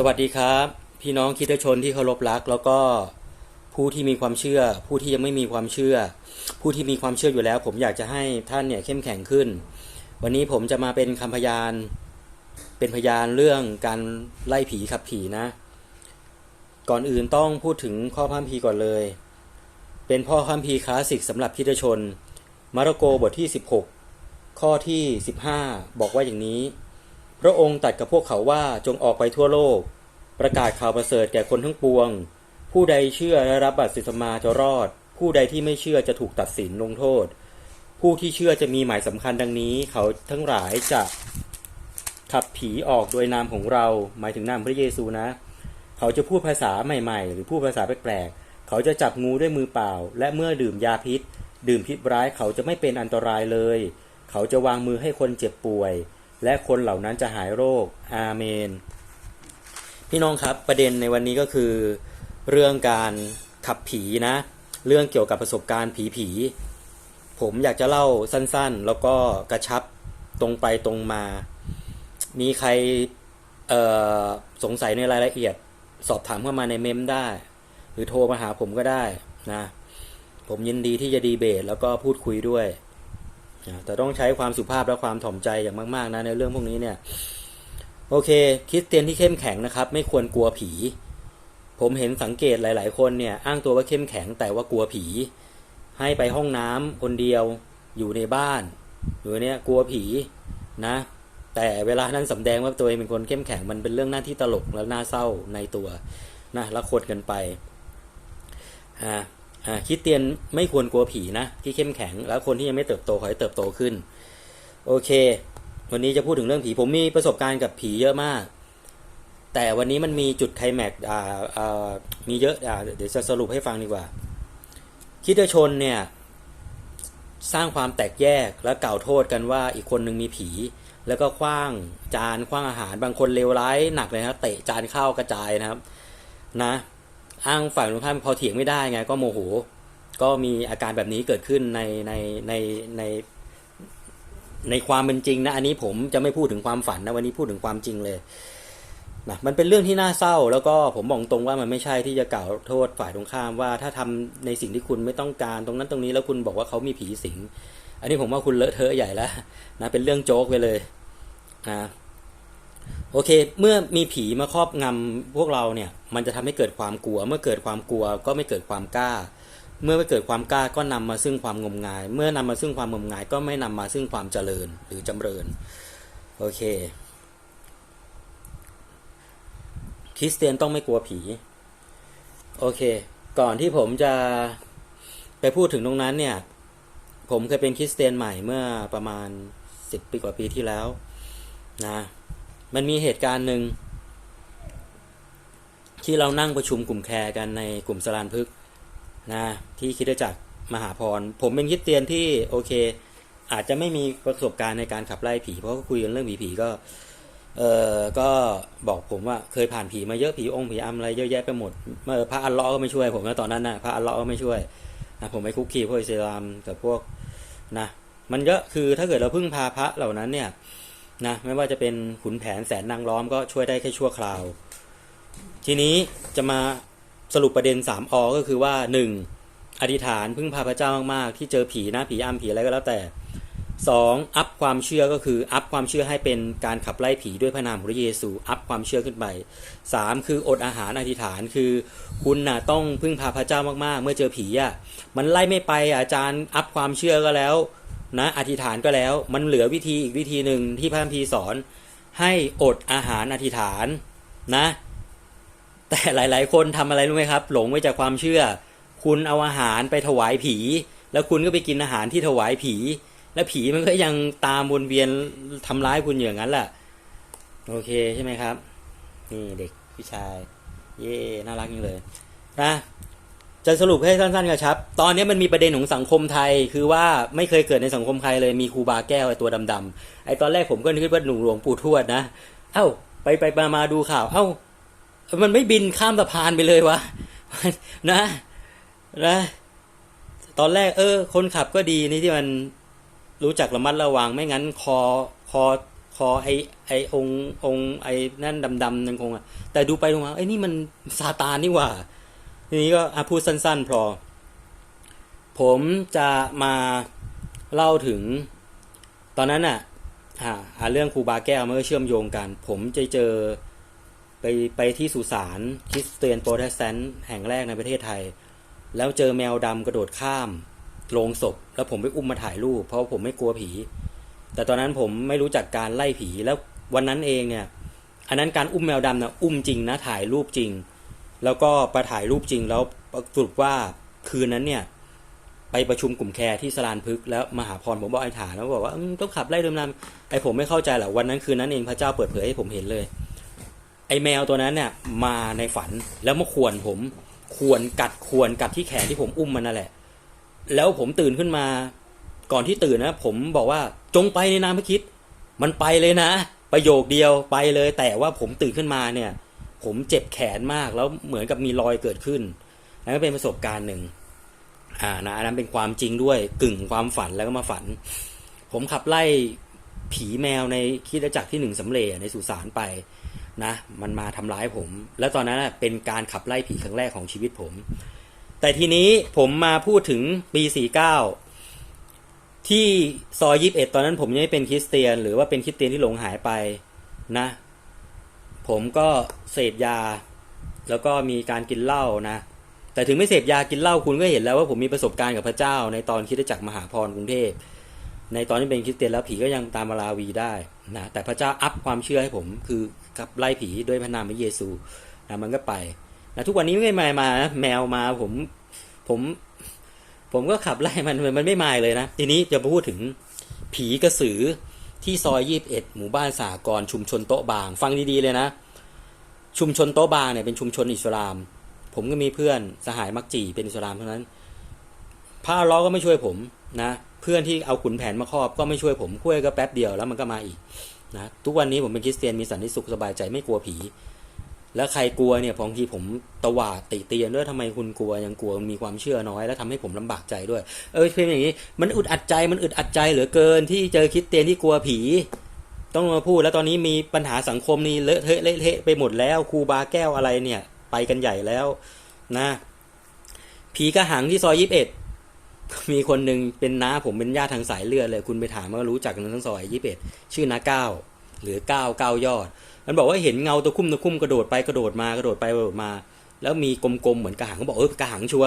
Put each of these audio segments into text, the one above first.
สวัสดีครับ พี่น้องคิดชนที่เคารพรัก แล้วก็ผู้ที่มีความเชื่อ ผู้ที่ยังไม่มีความเชื่อ ผู้ที่มีความเชื่ออยู่แล้ว ผมอยากจะให้ท่านเนี่ยเข้มแข็งขึ้น วันนี้ผมจะมาเป็นคำพยาน เป็นพยานเรื่องการไล่ผีขับผีนะ ก่อนอื่นต้องพูดถึงข้อพัมภีก่อนเลย เป็นพ่อพัมภีคลาสสิกสำหรับคิดชน มาระโกบทที่ 16 ข้อที่ 15 บอกว่าอย่างนี้ พระองค์ตัดกับพวกเขาว่าจงออกไปทั่วโลก ประกาศข่าวประเสริฐแก่คนทั้งปวง ผู้ใดเชื่อและรับบัตรสิทธมาจะรอด ผู้ใดที่ไม่เชื่อจะถูกตัดสินลงโทษ ผู้ที่เชื่อจะมีหมายสำคัญดังนี้ เขาทั้งหลายจะขับผีออกโดยนามของเรา หมายถึงนามพระเยซูนะ เขาจะพูดภาษาใหม่ๆ หรือพูดภาษาแปลกๆ เขาจะจับงูด้วยมือเปล่า และเมื่อดื่มยาพิษ ดื่มพิษร้ายเขาจะไม่เป็นอันตรายเลย เขาจะวางมือให้คนเจ็บป่วย และคนเหล่านั้นจะหายโรค อาเมน พี่น้องครับประเด็นในวันนี้ก็คือ เรื่องการขับผีนะ เรื่องเกี่ยวกับประสบการณ์ผีผี ผมอยากจะเล่าสั้นๆ แล้วก็กระชับตรงไปตรงมา มีใครสงสัยในรายละเอียด สอบถามเข้ามาในเมมได้ หรือโทรมาหาผมก็ได้นะ ผมยินดีที่จะดีเบตแล้วก็พูดคุยด้วย แต่ต้องใช้ความสุภาพและความถ่อมใจอย่างมากๆนะในเรื่องพวกนี้เนี่ย โอเค คริสเตียนที่เข้มแข็งนะครับ ไม่ควรกลัวผี ผมเห็นสังเกตหลาย ๆ คนเนี่ย อ้างตัวว่าเข้มแข็งแต่ว่ากลัวผี ให้ไปห้องน้ำคนเดียวอยู่ในบ้านอยู่เนี่ยกลัวผีนะ แต่เวลานั้นสำแดงว่าตัวเองเป็นคนเข้มแข็งมันเป็นเรื่องหน้าที่ตลกและน่าเศร้าในตัวนะละคนกันไปอ่า คริสเตียนไม่ควรกลัวผีนะ ที่เข้มแข็ง แล้วคนที่ยังไม่เติบโตขอให้เติบโตขึ้น โอเค วันนี้จะพูดถึงเรื่องผีผมมีประสบการณ์กับผีเยอะมาก แต่วันนี้มันมีจุดไคลแม็กมีเยอะอเดี๋ยวจะสรุปให้ฟังดีกว่า คิดชนเนี่ยสร้างความแตกแยกและกล่าวโทษกันว่าอีกคนหนึ่งมีผี แล้วก็คว้างจานคว้างอาหารบางคนเลวร้ายหนักเลยนะครับเตะจานข้าวกระจายนะครับ นะ อ้างฝ่ายตรงข้ามพอเถียงไม่ได้ไงก็โมโห ก็มีอาการแบบนี้เกิดขึ้นในในในในในความเป็นจริงนะอันนี้ผมจะไม่พูดถึงความฝันนะวันนี้พูดถึงความจริงเลยนะมันเป็นเรื่องที่น่าเศร้า แล้วก็ผมบอกตรงว่ามันไม่ใช่ที่จะกล่าวโทษฝ่ายตรงข้ามว่าถ้าทำในสิ่งที่คุณไม่ต้องการตรงนั้นตรงนี้แล้วคุณบอกว่าเขามีผีสิง อันนี้ผมว่าคุณเลอะเทอะใหญ่แล้วนะเป็นเรื่องโจ๊กไปเลยนะโอเค เมื่อมีผีมาครอบงำพวกเราเนี่ย มันจะทำให้เกิดความกลัว เมื่อเกิดความกลัวก็ไม่เกิดความกล้า เมื่อไม่เกิดความกล้าก็นำมาซึ่งความงมงาย เมื่อนำมาซึ่งความงมงาย ก็ไม่นำมาซึ่งความเจริญหรือจำเริญโอเค คริสเตียนต้องไม่กลัวผี โอเค ก่อนที่ผมจะไปพูดถึงตรงนั้นเนี่ย ผมเคยเป็นคริสเตียนใหม่เมื่อประมาณสิบปีกว่าปีที่แล้วนะ มันมีเหตุการณ์หนึ่ง ที่เรานั่งประชุมกลุ่มแคร์กันในกลุ่มสลานพึกษ์นะที่คิดจักรมหาพร ผมเป็นคริสเตียนที่โอเค อาจจะไม่มีประสบการณ์ในการขับไล่ผี เพราะคุยกันเรื่องผีผีก็เออก็บอกผมว่าเคยผ่านผีมาเยอะผีองค์ผีอำอะไรเยอะแยะไปหมดเมื่อพระอัลเลาะห์ก็ไม่ช่วยผมนะตอนนั้นนะพระอัลเลาะห์ก็ไม่ช่วยนะผมไปคุกคีพวกอิสลามกับพวกนะมันเยอะคือถ้าเกิดเราพึ่งพาพระเหล่านั้นเนี่ยนะไม่ว่าจะเป็นขุนแผนแสนนางล้อมก็ช่วยได้แค่ชั่วคราว ทีนี้จะมาสรุปประเด็น 3อก็คือว่า 1. อธิษฐานพึ่งพาพระเจ้ามากๆ ที่เจอผีนะผีอำผีอะไรก็แล้วแต่ 2. อัพความเชื่อก็คืออัพความเชื่อให้เป็นการขับไล่ผีด้วยพระนามของพระเยซู อัพความเชื่อขึ้นไป 3. คืออดอาหารอธิษฐานคือคุณน่ะต้องพึ่งพาพระเจ้ามากๆ เมื่อเจอผีอะมันไล่ไม่ไปอาจารย์อัพความเชื่อก็แล้วนะอธิษฐานก็แล้วมันเหลือวิธีอีกวิธีหนึ่งที่พระคัมภีสอน ให้อดอาหารอธิษฐานนะ แต่หลาย ๆ คนทำอะไรรู้ไหมครับ หลงไปจากความเชื่อ คุณเอาอาหารไปถวายผี แล้วคุณก็ไปกินอาหารที่ถวายผี แล้วผีมันก็ยังตามวนเวียนทำร้ายคุณอย่างนั้นแหละโอเคใช่ไหมครับ นี่เด็กผู้ชาย เย่น่ารักจังเลยนะจะสรุปให้สั้นๆกระชับ ตอนนี้มันมีประเด็นของสังคมไทย คือว่าไม่เคยเกิดในสังคมไทยเลยมีครูบาแก้วไอ้ตัวดำๆไอ้ตอนแรกผมก็นึกว่าหนุ่มหลวงปู่ทวดนะ เอ้า ไปไปมามาดูข่าว เอ้า มันไม่บินข้ามสะพานไปเลยวะนะนะตอนแรกเออ คนขับก็ดีนี่ที่มันรู้จักระมัดระวังไม่งั้นคอคอคอไอไอององไอนั่นดำๆนั่นคงอะแต่ดูไปดูมาไอ้นี่มันซาตานนี่หว่าทีนี้ก็อะพูดสั้น ๆ พอ ผมจะมาเล่าถึง ตอนนั้นอะอ่าเรื่องครูบาแก้วมันก็เชื่อมโยงกัน ผมจะเจอ ไปไปที่สุสานคริสเตียนโปรเตสแตนต์แห่งแรกในประเทศไทย แล้วเจอแมวดำกระโดดข้ามโลงศพ แล้วผมไปอุ้มมาถ่ายรูป เพราะผมไม่กลัวผี แต่ตอนนั้นผมไม่รู้จักการไล่ผีแล้ววันนั้นเองเนี่ย อันนั้นการอุ้มแมวดำนะอุ้มจริงนะถ่ายรูปจริง แล้วก็ไปถ่ายรูปจริงแล้วสรุปว่าคืนนั้นเนี่ย ไปประชุมกลุ่มแคร์ที่สลานพึกแล้วมหาพรผมบอกไอ้ฐานแล้วบอกว่าต้องขับไล่เดิมนำไอ้ผมไม่เข้าใจหรอกวันนั้นคืนนั้นเองพระเจ้าเปิดเผยให้ผมเห็นเลย ไอแมวตัวนั้นเนี่ยมาในฝันแล้วมาข่วนผมข่วนกัดข่วนกัดที่แขนที่ผมอุ้มมันนั่นแหละ แล้วผมตื่นขึ้นมา ก่อนที่ตื่นนะ ผมบอกว่าจงไปในนามพระคิด มันไปเลยนะ ประโยคเดียวไปเลย แต่ว่าผมตื่นขึ้นมาเนี่ย ผมเจ็บแขนมากแล้วเหมือนกับมีรอยเกิดขึ้นนั่นก็เป็นประสบการณ์หนึ่งอ่านะอันนั้นเป็นความจริงด้วยกึ่งความฝันแล้วก็มาฝัน ผมขับไล่ผีแมวในคิดจักรที่หนึ่งสำเร็จในสุสานไป นะมันมาทำร้ายผม แล้วตอนนั้นเป็นการขับไล่ผีครั้งแรกของชีวิตผม แต่ทีนี้ผมมาพูดถึงปีสี่เก้าที่ซอยยิบเอ็ดตอนนั้นผมยังไม่เป็นคริสเตียน หรือว่าเป็นคริสเตียนที่หลงหายไปนะ ผมก็เสพยา แล้วก็มีการกินเหล้านะ แต่ถึงไม่เสพยากินเหล้าคุณก็เห็นแล้วว่าผมมีประสบการณ์กับพระเจ้า ในตอนคริดจักรมหาพรกรุงเทพในตอนที่เป็นคริสเตียนแล้วผีก็ยังตามมาลาวีได้นะแต่พระเจ้าอัพความเชื่อให้ผมคือ กับไล่ผีด้วยพระนามพระเยซูนะมันก็ไปนะทุกวันนี้ไม่มามาแมวมาผมผม ผมก็ขับไล่มันมันไม่มาเลยนะ ทีนี้จะพูดถึงผีกระสือที่ซอยยี่บเอ็ดหมู่บ้านสากรชุมชนโต๊ะบาง ฟังดีๆเลยนะ ชุมชนโต๊ะบางเนี่ยเป็นชุมชนอิสลาม ผมก็มีเพื่อนสหายมักจีเป็นอิสลามเท่านั้นพระล้อก็ไม่ช่วยผมนะ เพื่อนที่เอาขุนแผนมาครอบก็ไม่ช่วยผมคุยก็แป๊บเดียวแล้วมันก็มาอีก นะทุกวันนี้ผมเป็นคริสเตียนมีสันติสุขสบายใจไม่กลัวผี แล้วใครกลัวเนี่ยบางทีผมตวาดติเตียนด้วยทำไมคุณกลัวยังกลัวมีความเชื่อน้อย แล้วทำให้ผมลำบากใจด้วย เออเป็นอย่างนี้ มันอึดอัดใจมันอึดอัดใจเหลือเกินที่เจอคริสเตียนที่กลัวผี ต้องมาพูดแล้วตอนนี้มีปัญหาสังคมนี่เลอะเทอะเละเทะไปหมดแล้วครูบาแก้วอะไรเนี่ย ไปกันใหญ่แล้วนะผีกระหังที่ซอยยี่สิบเอ็ด มีคนหนึ่งเป็นน้าผมเป็นญาติทางสายเลือดเลย คุณไปถามว่ารู้จักกันทั้งซอยยี่สิบเอ็ดชื่อน้าเก้าหรือเก้าเก้ายอด มันบอกว่าเห็นเงาตะคุ่มตะคุ่มกระโดดไปกระโดดมากระโดดไปกระโดดมา แล้วมีกลมๆเหมือนกระหังเขาบอกเออกระหังชัว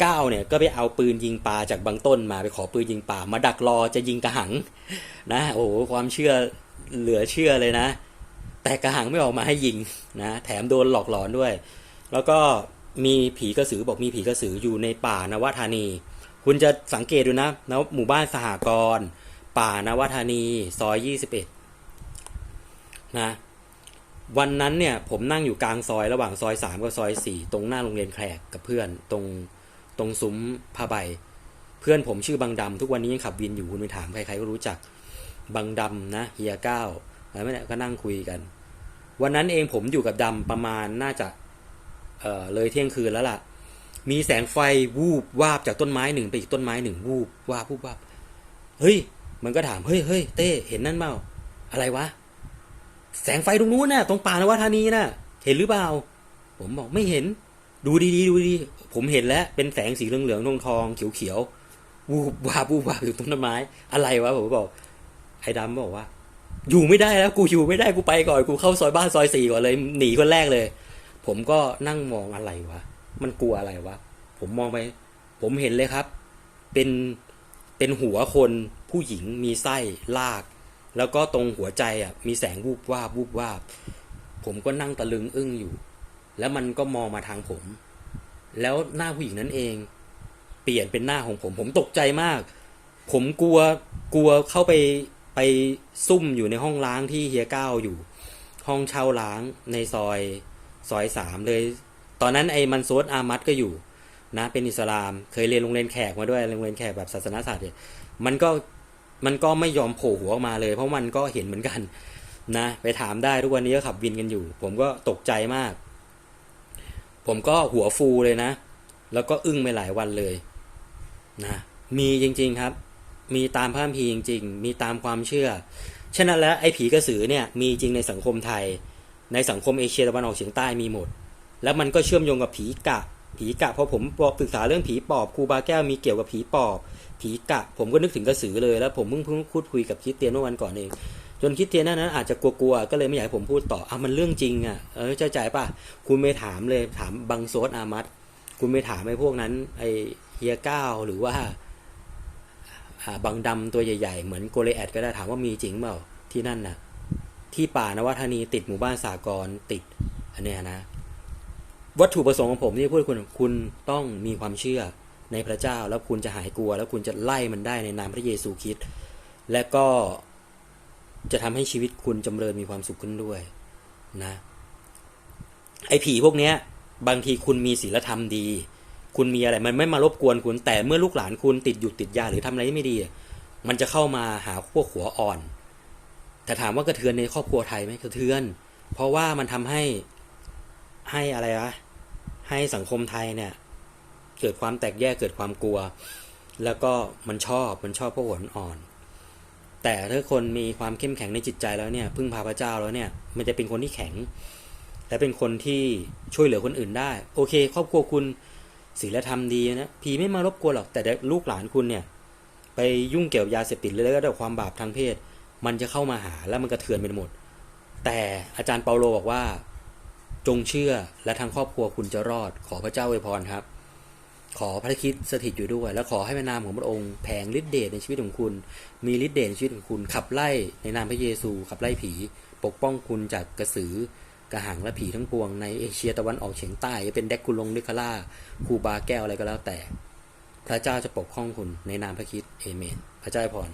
เก้าเนี่ยก็ไปเอาปืนยิงปลาจากบางต้นมาไปขอปืนยิงปลามาดักรอจะยิงกระหัง นะโอ้โหความเชื่อเหลือเชื่อเลยนะ แต่กระหังไม่ออกมาให้ยิงนะแถมโดนหลอกหลอนด้วย แล้วก็มีผีกระสือบอกมีผีกระสืออยู่ในป่านวธานี คุณจะสังเกตดูนะนะหมู่บ้านสหกรณ์ป่านวธานีซอยยี่สิบเอ็ดนะวันนั้นเนี่ยผมนั่งอยู่กลางซอยระหว่างซอยสามกับซอยสี่ตรงหน้าโรงเรียนแขกกับเพื่อนตรงตรงซุ้มผ้าใบ เพื่อนผมชื่อบังดำทุกวันนี้ยังขับวินอยู่คุณไปถามใครๆก็รู้จักบังดำนะเฮียเก้าแล้วไม่ได้ก็นั่งคุยกัน วันนั้นเองผมอยู่กับดำประมาณน่าจะเออเลยเที่ยงคืนแล้วล่ะ มีแสงไฟวูบวาบจากต้นไม้หนึ่งไปอีกต้นไม้หนึ่งวูบวาบวูบวาบเฮ้ย มันก็ถามเฮ้ยเฮ้ยเต้เห็นนั่นเปล่าอะไรวะ แสงไฟตรงนู้นน่ะ ตรงป่านวธานีน่ะ เห็นหรือเปล่า ผมบอกไม่เห็น ดูดีๆดูดีผมเห็นแล้วเป็นแสงสีเหลืองๆทองทองเขียวๆวูบวาบวูบวาบอยู่ตรงต้นไม้ อะไรวะผมบอกไอ้ดำบอกว่า อยู่ไม่ได้แล้วกูอยู่ไม่ได้กูไปก่อนกูเข้าซอยบ้านซอยสี่ก่อนเลย หนีคนแรกเลย ผมก็นั่งมองอะไรวะ มันกลัวอะไรวะ ผมมองไป ผมเห็นเลยครับ เป็น เป็นหัวคนผู้หญิงมีไส้ลาก แล้วก็ตรงหัวใจอะ มีแสงวูบวาบวูบวาบ ผมก็นั่งตะลึงอึ้งอยู่ แล้วมันก็มองมาทางผม แล้วหน้าผู้หญิงนั้นเอง เปลี่ยนเป็นหน้าของผม ผมตกใจมาก ผมกลัว กลัวเข้าไป ไปซุ่มอยู่ในห้องล้างที่เฮียก้าวอยู่ ห้องเช่าล้างในซอย ซอยสามเลย ตอนนั้นไอ้มันโซดอามัดก็อยู่นะเป็นอิสลาม เคยเรียนโรงเรียนแขกมาด้วยโรงเรียนแขกแบบศาสนาศาสตร์เนี่ยมันก็มันก็ไม่ยอมโผล่หัวออกมาเลย เพราะมันก็เห็นเหมือนกันนะไปถามได้ทุกวันนี้ก็ขับวินกันอยู่ ผมก็ตกใจมาก ผมก็หัวฟูเลยนะ แล้วก็อึ้งไปหลายวันเลยนะมีจริง ๆครับ มีตามพระคัมภีจริง ๆ มีตามความเชื่อฉะนั้นแล้วไอ้ผีกระสือเนี่ยมีจริงในสังคมไทย ในสังคมเอเชียตะวันออกเฉียงใต้มีหมด แล้วมันก็เชื่อมโยงกับผีกะ ผีกะพอผมบอกศึกษาเรื่องผีปอบครูบาแก้วมีเกี่ยวกับผีปอบ ผีกะ ผมก็นึกถึงกระสือเลยแล้วผมเพิ่งเพิ่งพูดคุยกับคริสเตียนเมื่อวันก่อนเองจนคริสเตียนนั้นอาจจะกลัวๆก็เลยไม่อยากให้ผมพูดต่ออะมันเรื่องจริงอะเออเจ้าใจป่ะคุณไม่ถามเลยถามบังโซดอามัดคุณไม่ถามไอ้พวกนั้นไอ้เฮียก้าวหรือว่าอ่าบังดำตัวใหญ่ๆ เหมือนโกเลแอดก็ได้ถามว่ามีจริงเปล่าที่นั่นน่ะ ที่ป่านวัฒนีติดหมู่บ้านสากรติดอันเนี้ยนะ วัตถุประสงค์ของผมที่พูดคุณคุณต้องมีความเชื่อในพระเจ้าแล้วคุณจะหายกลัว แล้วคุณจะไล่มันได้ในนามพระเยซูคริสต์และก็จะทำให้ชีวิตคุณจำเริญมีความสุขขึ้นด้วยนะไอ้ผีพวกเนี้ย บางทีคุณมีศีลธรรมดี คุณมีอะไรมันไม่มารบกวนคุณแต่เมื่อลูกหลานคุณติดหยุดติดยาหรือทำอะไรที่ไม่ดี มันจะเข้ามาหาพวกหัวอ่อน แต่ถามว่ากระเทือนในครอบครัวไทยไหมกระเทือน เพราะว่ามันทำให้ ให้อะไรวะให้สังคมไทยเนี่ย เกิดความแตกแยกเกิดความกลัว แล้วก็มันชอบมันชอบพวกหัวอ่อน แต่ถ้าคนมีความเข้มแข็งในจิตใจแล้วเนี่ย พึ่งพาพระเจ้าแล้วเนี่ย มันจะเป็นคนที่แข็ง และเป็นคนที่ช่วยเหลือคนอื่นได้ โอเค ครอบครัวคุณศีลธรรมดีนะผีไม่มารบกวนหรอกแต่เด็กลูกหลานคุณเนี่ย ไปยุ่งเกี่ยวยาเสพติดแล้วก็ด้วยความบาปทางเพศ มันจะเข้ามาหาแล้วมันกระเทือนไปหมด แต่อาจารย์เปาโลบอกว่า จงเชื่อและทางครอบครัวคุณจะรอด ขอพระเจ้าอวยพรครับ ขอพระคิดสถิตอยู่ด้วย และขอให้พระนามของพระองค์แผงฤทธิเดชในชีวิตของคุณ มีฤทธิเดชในชีวิตของคุณ ขับไล่ในนามพระเยซู ขับไล่ผี ปกป้องคุณจากกระสือกระหังและผีทั้งปวงในเอเชียตะวันออกเฉียงใต้จะเป็นแดกกุลงนิคาล่าคูบาแก้วอะไรก็แล้วแต่ พระเจ้าจะปกป้องคุณในนามพระคิดเอเมน พระเจ้าอวยพร